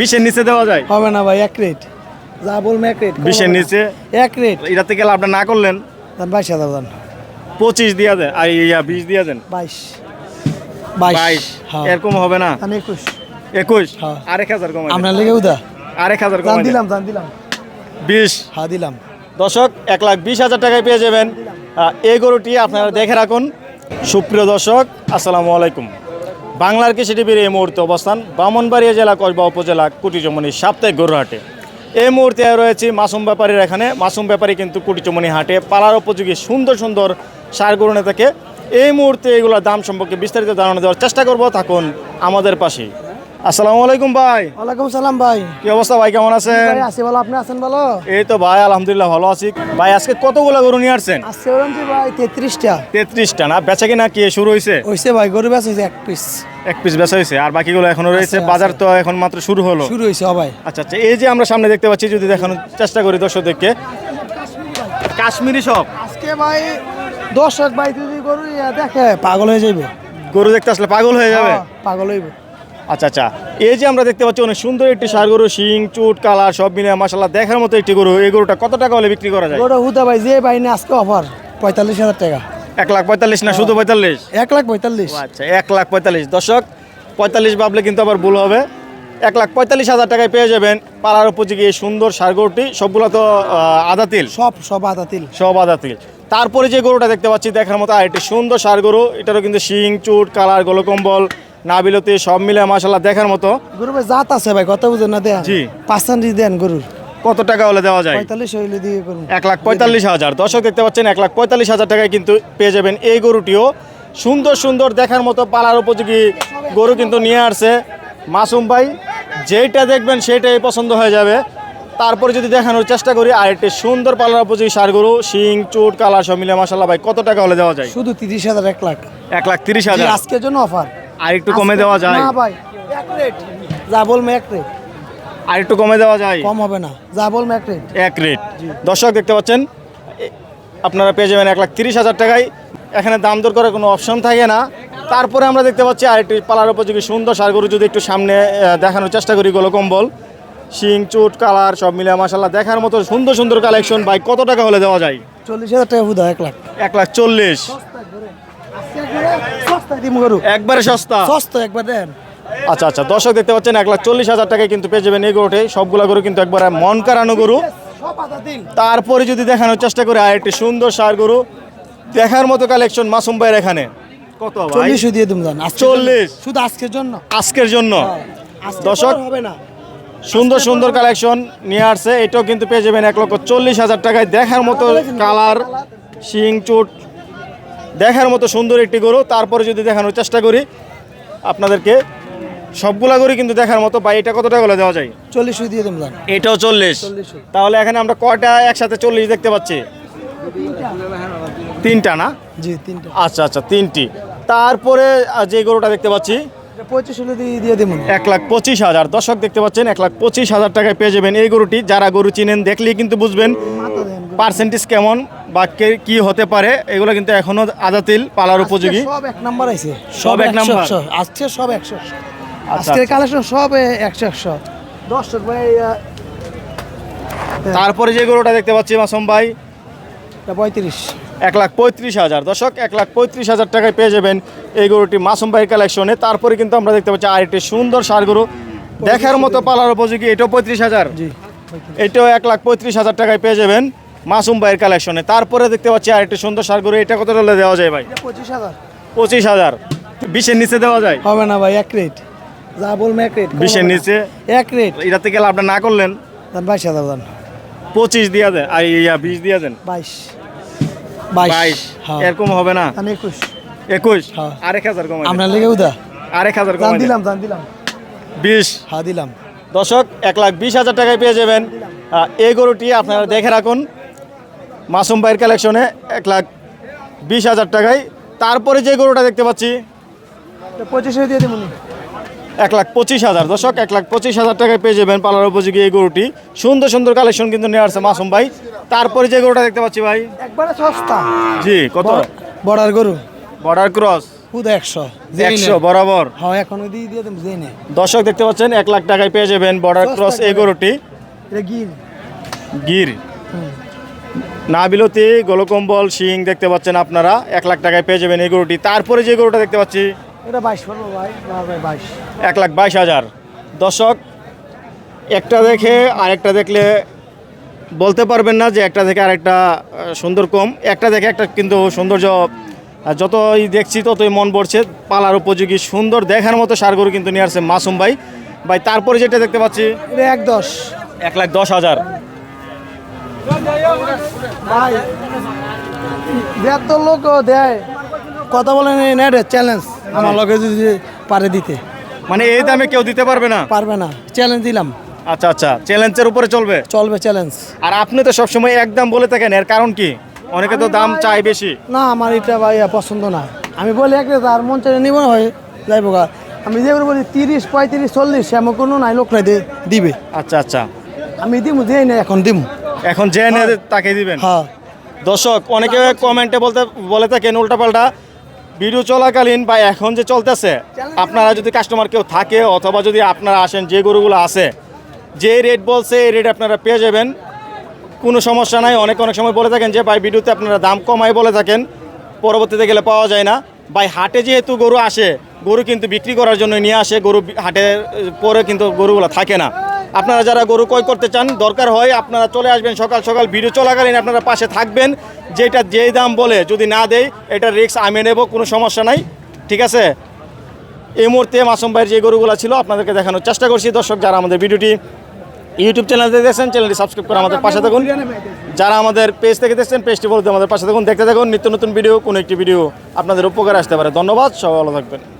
বিশের নিচে দেওয়া যায়? হবে না ভাই এক রেট যা বলব এক রেট বিশের নিচে? এক রেট এটা থেকে আপনি না করলেন? বাইশ হাজার দান। পঁচিশ দিয়া দেন আর ইয়া বিশ দিয়া দেন। বাইশ। বাইশ। হ্যাঁ। এরকম হবে না? একুশ। একুশ? হ্যাঁ। আরেক হাজার কমাই দেন। আপনার লেগে উদা? আরেক হাজার কমাই দিলাম দান দিলাম। বিশ। হ্যাঁ দিলাম। দর্শক এক লাখ বিশ হাজার টাকায় পেয়ে যাবেন। এই গরুটি আপনারা দেখে রাখুন। সুপ্রিয় দর্শক আসসালামু আলাইকুম। বাংলার কৃষি টিভির এই মুহূর্তে অবস্থান বামনবাড়িয়া জেলা কসবা উপজেলা কুটিচমনি সাপ্তাহিক গরুহাটে। এই মুহূর্তে রয়েছে মাসুম ব্যাপারীর এখানে। মাসুম ব্যাপারী কিন্তু কুটিচমনি হাটে পালার উপযোগী সুন্দর সুন্দর সার গরু থাকে এই মুহূর্তে এগুলোর দাম সম্পর্কে বিস্তারিত ধারণা দেওয়ার চেষ্টা করব। থাকুন আমাদের পাশে। আসসালামু আলাইকুম ভাই। ওয়ালাইকুম সালাম ভাই। কি অবস্থা ভাই কেমন আছেন? ভাই আসি বলো আপনি আছেন বলো এই তো ভাই আলহামদুলিল্লাহ ভালো আছি। ভাই আজকে কতগুলো গরু নিয়ে আসছেন? যে ভাই তেত্রিশটা। তেত্রিশটা না? বেচা কিনা কি শুরু হয়েছে হয়েছে ভাই গরু বেশ হয়েছে এক পিস। এক পিস বেচা হয়েছে। আর বাকিগুলো এখনও রয়েছে। বাজার তো এখন মাত্র শুরু হলো। শুরু হয়েছে ভাই আচ্ছা আচ্ছা এই যে আমরা সামনে দেখতে পাচ্ছি যদি দেখানোর চেষ্টা করি দর্শকদেরকে। কাশ্মীরি সব। আজকে ভাই দর্শক ভাই যদি গরু দেখে পাগল হয়ে যাইবে। গরু দেখতে আসলে পাগল হয়ে যাবে? হ্যাঁ, পাগল হইবে। আচ্ছা আচ্ছা এই যে আমরা দেখতে পাচ্ছি অনেক সুন্দর একটি সার গরু শিং চুট কালার সব মিলে মাসাল্লাহ দেখার মতো একটি গরু। এই গরুটা কত টাকা হলে বিক্রি করা যায়? গরু হুদা ভাই যে ভাই আজকে অফার পঁয়তাল্লিশ হাজার টাকা। এক লাখ পঁয়তাল্লিশ না শুধু পঁয়তাল্লিশ? এক লাখ পঁয়তাল্লিশ। আচ্ছা এক লাখ পঁয়তাল্লিশ। দর্শক পঁয়তাল্লিশ ভাবলে কিন্তু আবার ভুল হবে। এক লাখ পঁয়তাল্লিশ হাজার টাকায় পেয়ে যাবেন পাড়ার উপযোগী এই সুন্দর সারগরুটি সবগুলো তো আদা তিল সব সব আদা তিল সব আদা তিল তারপরে যে গরুটা দেখতে পাচ্ছি দেখার মতো আর একটি সুন্দর সার গরু এটারও কিন্তু শিং চুট কালার গোলকম্বল নাবিলতি সব মিলে মাসাল্লাহ দেখার মতো। গরু ভাই জাত আছে ভাই কত বুঝেন না দেন জি। পার্সেন্টেজ দেন গরুর। কত টাকা হলে দেওয়া যায়? এক লাখ পঁয়তাল্লিশ হাজার। দর্শক দেখতে পাচ্ছেন এক লাখ পঁয়তাল্লিশ হাজার টাকায় কিন্তু পেয়ে যাবেন এই গরুটিও। সুন্দর সুন্দর দেখার মতো পালার উপযোগী গরু কিন্তু নিয়ে আসছে। মাসুম ভাই যেইটা দেখবেন সেটাই পছন্দ হয়ে যাবে। তারপরে যদি দেখানোর চেষ্টা করি আর একটি সুন্দর পালার উপযোগী সার গরু শিং চুট কালার সব মিলে মাসাল্লাহ ভাই কত টাকা হলে দেওয়া যায়? শুধু তিরিশ হাজার এক লাখ। এক লাখ তিরিশ হাজার। আজকের জন্য অফার। আর একটু কমে দেওয়া যায়। না ভাই এক রেট। যা বলব এক রেট। আর একটু কমে দেওয়া যায়? কম হবে না। যা বলব এক রেট এক রেট দর্শক দেখতে পাচ্ছেন? আপনারা পেয়ে যাবেন এক লাখ তিরিশ হাজার টাকায়। এখানে দাম দর করার কোনো অপশন থাকে না। তারপরে আমরা দেখতে পাচ্ছি আরেকটি পালার উপযোগী সুন্দর সারগরু যদি একটু সামনে দেখানোর চেষ্টা করি গোলো কম্বল। শিং চুট কালার সব মিলে মাসাল্লাহ দেখার মতো সুন্দর সুন্দর কালেকশন ভাই কত টাকা হলে দেওয়া যায়? চল্লিশ হাজার টাকা হুদা এক লাখ। এক লাখ চল্লিশ। একবারে সস্তা। সস্তা একবার দেন। আচ্ছা আচ্ছা দর্শক দেখতে পাচ্ছেন এক লাখ চল্লিশ হাজার টাকায় কিন্তু পেয়ে যাবেন এই গরুটি। সবগুলা গরু কিন্তু একবারে মন কারানো গরু। তারপরে যদি দেখানোর চেষ্টা করি আর একটি সুন্দর সার গরু। দেখার মতো কালেকশন মাসুম ভাইয়ের এখানে। কত চল্লিশ দিয়ে দিম জান আজকের জন্য। চল্লিশ। শুধু আজকের জন্য? আজকের জন্য। দর্শক হবে না। সুন্দর সুন্দর কালেকশন নিয়ে আসছে। এটাও কিন্তু পেয়ে যাবেন এক লক্ষ চল্লিশ হাজার টাকায়। দেখার মতো কালার শিং চুট। দেখার মতো সুন্দর একটি গরু। তারপরে যদি দেখানোর চেষ্টা করি আপনাদেরকে সবগুলা গরু কিন্তু দেখার মতো বা এটা কত টাকা দেওয়া যায়? চল্লিশ দিয়ে দিম। জান এটাও চল্লিশ। তাহলে এখানে আমরা কয়টা একসাথে চল্লিশ দেখতে পাচ্ছি? তিনটা না? জি তিনটা। আচ্ছা আচ্ছা তিনটি। তারপরে যে গরুটা দেখতে পাচ্ছি পঁচিশ হলে দিয়ে এক লাখ পঁচিশ হাজার। দর্শক দেখতে পাচ্ছেন এক লাখ পঁচিশ হাজার টাকায় পেয়ে যাবেন এই গরুটি। যারা গরু চিনেন দেখলেই কিন্তু বুঝবেন পার্সেন্টেজ কেমন বা কে কি হতে পারে এগুলো কিন্তু এখনও আদাতিল পালার উপযোগী। সব এক নাম্বার আছে সব এক নাম্বার? আজকে সব একশো। আজকের কালেকশন সব এ, একশো একশো। দর্শক ভাই তারপরে যে গরুটা দেখতে পাচ্ছি মাসুম ভাই পঁয়ত্রিশ। এক লাখ পঁয়ত্রিশ হাজার। দর্শক এক লাখ পঁয়ত্রিশ হাজার টাকায় পেয়ে যাবেন এই গরুটি মাসুম ভাইয়ের কালেকশনে। তারপরে কিন্তু আমরা দেখতে পাচ্ছি আর একটি সুন্দর সার গরু। দেখার মতো পালার উপযোগী এটাও পঁয়ত্রিশ হাজার। জি এটাও এক লাখ পঁয়ত্রিশ হাজার টাকায় পেয়ে যাবেন মাসুম ভাইয়ের কালেকশনে। তারপরে দেখতে পাচ্ছি আর একটি সুন্দর সার গরু। এটা কত টাকা দেওয়া যায় ভাই? পঁচিশ হাজার। পঁচিশ হাজার। বিশের নিচে দেওয়া যায়? হবে না ভাই এক রেট। যা বলব এক রেট বিশের নিচে? এক রেট এটা থেকে আপনি না করলেন? বাইশ হাজার দান। পঁচিশ দিয়া দেন আর ইয়া বিশ দিয়া দেন? বাইশ। বাইশ। হ্যাঁ। এরকম হবে না? দান একুশ। একুশ? হ্যাঁ। আরেক হাজার কমাই আপনার লেগে উদা। আরেক হাজার কমাই দিলাম দান দিলাম। বিশ। হ্যাঁ দিলাম। দর্শক এক লাখ বিশ হাজার টাকায় পেয়ে যাবেন। এই গরুটি আপনারা দেখে রাখুন। মাসুম ভাইয়ের কালেকশনে এক লাখ বিশ হাজার টাকায়। তারপরে যে গরুটা দেখতে পাচ্ছি পঁচিশে দিয়ে দেবো এক লাখ পঁচিশ হাজার। দর্শক এক লাখ পঁচিশ হাজার টাকায় পেয়ে যাবেন পালার উপযোগী এই গরুটি। সুন্দর সুন্দর কালেকশন কিন্তু নিয়ে আসছে মাসুম ভাই। তারপরে যে গরুটা দেখতে পাচ্ছি ভাই। একবারে সস্তা। জি কত? বর্ডার গরু। Border cross. বরাবর। হ্যাঁ দর্শক দেখতে পাচ্ছেন এক লাখ টাকায় পেয়ে যাবেন বর্ডার ক্রস এই গরুটি। গির। গির। না বিলতি গোলকম্বল শিং দেখতে পাচ্ছেন আপনারা এক লাখ টাকায় পেয়ে যাবেন এই গরুটি। তারপরে যে গরুটা দেখতে পাচ্ছি এটা বাইশ পড়ব ভাই বাইশ। এক লাখ বাইশ হাজার। দর্শক একটা দেখে আরেকটা দেখলে বলতে পারবেন না যে একটা দেখে আরেকটা সুন্দর কম। একটা দেখে একটা কিন্তু সৌন্দর্য যতই দেখছি ততই মন পড়ছে। পালার উপযোগী সুন্দর দেখার মতো সার গরু কিন্তু নিয়ে আসছে মাসুম ভাই। ভাই তারপরে যেটা দেখতে পাচ্ছি এক দশ। এক লাখ দশ হাজার। ভাই লোক দেয়। কথা বলে না রে চ্যালেঞ্জ আমার লগে যদি পারে দিতে। মানে এই দামে কেউ দিতে পারবে না? পারবে না চ্যালেঞ্জ দিলাম। আচ্ছা আচ্ছা চ্যালেঞ্জের উপরে চলবে? চলবে চ্যালেঞ্জ আর আপনি তো সবসময় একদম বলে থাকেন এর কারণ কি? অনেকে তো দাম চায় বেশি। না আমার এটা ভাই পছন্দ না। আমি বলি এক আর মন চাইলে নিব না হয় যাইব গা আমি যেগুলো বলি তিরিশ পঁয়ত্রিশ চল্লিশ এমন কোনো নাই লোক নাই দিবে। আচ্ছা আচ্ছা। আমি দিব দিই না এখন দিব এখন যে এনে তাকে দিবেন। হ্যাঁ। দর্শক অনেকে কমেন্টে বলতে বলে থাকেন উল্টাপাল্টা। ভিডিও চলাকালীন বা এখন যে চলতেছে, আপনারা যদি কাস্টমার কেউ থাকে অথবা যদি আপনারা আসেন যে গরুগুলো আছে, যে রেট বলছে, এই রেট আপনারা পেয়ে যাবেন। কোনো সমস্যা নাই, অনেক অনেক সময় বলে থাকেন যে, ভাই, ভিডিওতে আপনারা দাম কমাই বলে থাকেন, পরবর্তীতে গেলে পাওয়া যায় না। ভাই, হাটে যেহেতু গরু আসে, গরু কিন্তু বিক্রি করার জন্য নিয়ে আসে, গরু হাটে পরে কিন্তু গরুগুলো থাকে না। আপনারা যারা গরু ক্রয় করতে চান, দরকার হয় আপনারা চলে আসবেন সকাল সকাল, ভিডিও চলাকালীন আপনারা পাশে থাকবেন। যেটা যেই দাম বলে, যদি না দেয় এটা রিক্স আমি নেব, কোনো সমস্যা নাই, ঠিক আছে? এই মুহূর্তে মাসুম ভাইয়ের যে গরুগুলো ছিল, আপনাদেরকে দেখানোর চেষ্টা করছি। দর্শক, যারা আমাদের ভিডিওটি ইউটিউব চ্যানেল দেখছেন চ্যানেলটি সাবস্ক্রাইব করে আমাদের পাশে থাকুন। যারা আমাদের পেজ থেকে দেখছেন পেজটি বলতে আমাদের পাশে থাকুন। দেখতে থাকুন, নিত্য নতুন ভিডিও কোনো একটি ভিডিও আপনাদের উপকারে আসতে পারে। ধন্যবাদ, সবাই ভালো থাকবেন।